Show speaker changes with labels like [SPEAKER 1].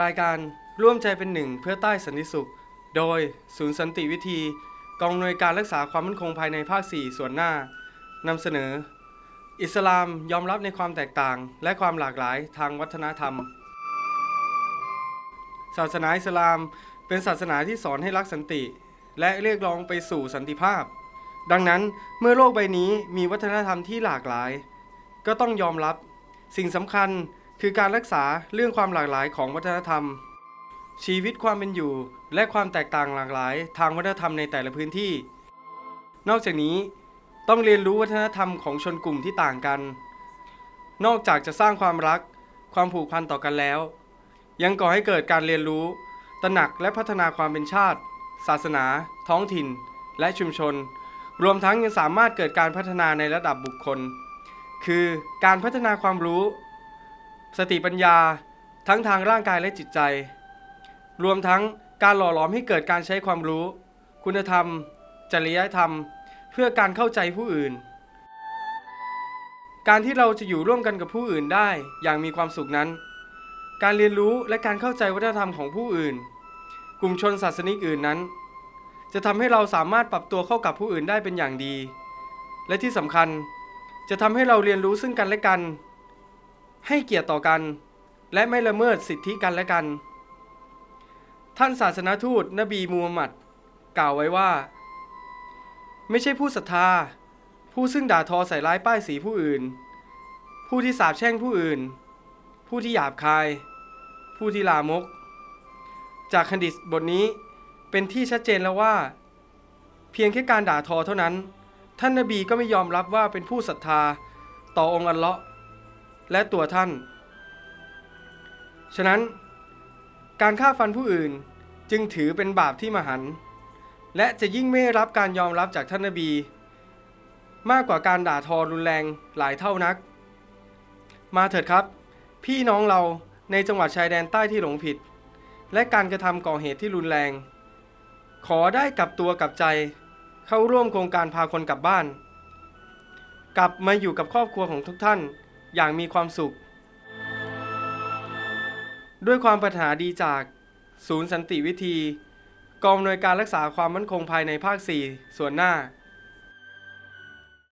[SPEAKER 1] รายการร่วมใจเป็นหนึ่งเพื่อใต้สันติสุข โดยศูนย์สันติวิธี กองอำนวยการรักษาความมั่นคงภายในภาค 4 ส่วนหน้านำเสนอ อิสลามยอมรับในความแตกต่าง และความหลากหลายทางวัฒนธรรม ศาสนาอิสลามเป็นศาสนาที่สอนให้รักสันติ และเรียกร้องไปสู่สันติภาพ ดังนั้นเมื่อโลกใบนี้มีวัฒนธรรมที่หลากหลาย ก็ต้องยอมรับสิ่งสำคัญ คือการรักษาเรื่องความหลากหลายของวัฒนธรรม ชีวิตความเป็นอยู่ และความแตกต่างหลากหลาย ทางวัฒนธรรมในแต่ละพื้นที่ นอกจากนี้ต้องเรียนรู้วัฒนธรรมของชนกลุ่มที่ต่างกัน นอกจากจะสร้างความรัก ความผูกพันต่อกันแล้ว ยังก่อให้เกิดการเรียนรู้ ตระหนักและพัฒนาความเป็นชาติ ศาสนา ท้องถิ่น และชุมชน รวมทั้งยังสามารถเกิดการพัฒนาในระดับบุคคล คือการพัฒนาความรู้ สติปัญญา ทั้งทางร่างกายและจิตใจ รวมทั้งการหล่อหลอมให้เกิดการใช้ความรู้ คุณธรรม จริยธรรม เพื่อการเข้าใจผู้อื่น การที่เราจะอยู่ร่วมกันกับผู้อื่นได้อย่างมีความสุขนั้น การเรียนรู้และการเข้าใจวัฒนธรรมของผู้อื่น กลุ่มชนศาสนิกอื่นนั้น จะทำให้เราสามารถปรับตัวเข้ากับผู้อื่นได้เป็นอย่างดี และที่สำคัญจะทำให้เราเรียนรู้ซึ่งกันและกัน ให้เกียรติต่อกัน และไม่ละเมิดสิทธิกันและกัน ท่านศาสนาทูตนบีมูฮัมหมัด กล่าวไว้ว่า ไม่ใช่ผู้ศรัทธา ผู้ซึ่งด่าทอใส่ร้ายป้ายสีผู้อื่น ผู้ที่สาปแช่งผู้อื่น ผู้ที่หยาบคาย ผู้ที่ลามก จากคันดิษบทนี้เป็นที่ชัดเจนแล้วว่า เพียงแค่การด่าทอเท่านั้น ท่านนบีก็ไม่ยอมรับว่าเป็นผู้ศรัทธาต่อองค์อัลเลาะห์ และตัวท่าน ฉะนั้น การฆ่าฟันผู้อื่นจึงถือเป็นบาปที่มหันต์และจะยิ่งไม่รับการยอมรับจากท่านนบี มากกว่าการด่าทอรุนแรงหลายเท่านัก มาเถิดครับ พี่น้องเราในจังหวัดชายแดนใต้ที่หลงผิด และการกระทำก่อเหตุที่รุนแรง ขอได้กลับตัวกลับใจ เข้าร่วมโครงการพาคนกลับบ้าน กลับมาอยู่กับครอบครัวของทุกท่าน อย่างมีความสุข ด้วยความปรารถนาดีจากศูนย์สันติวิธี กองอำนวยการรักษาความมั่นคงภายในภาค 4 ส่วนหน้า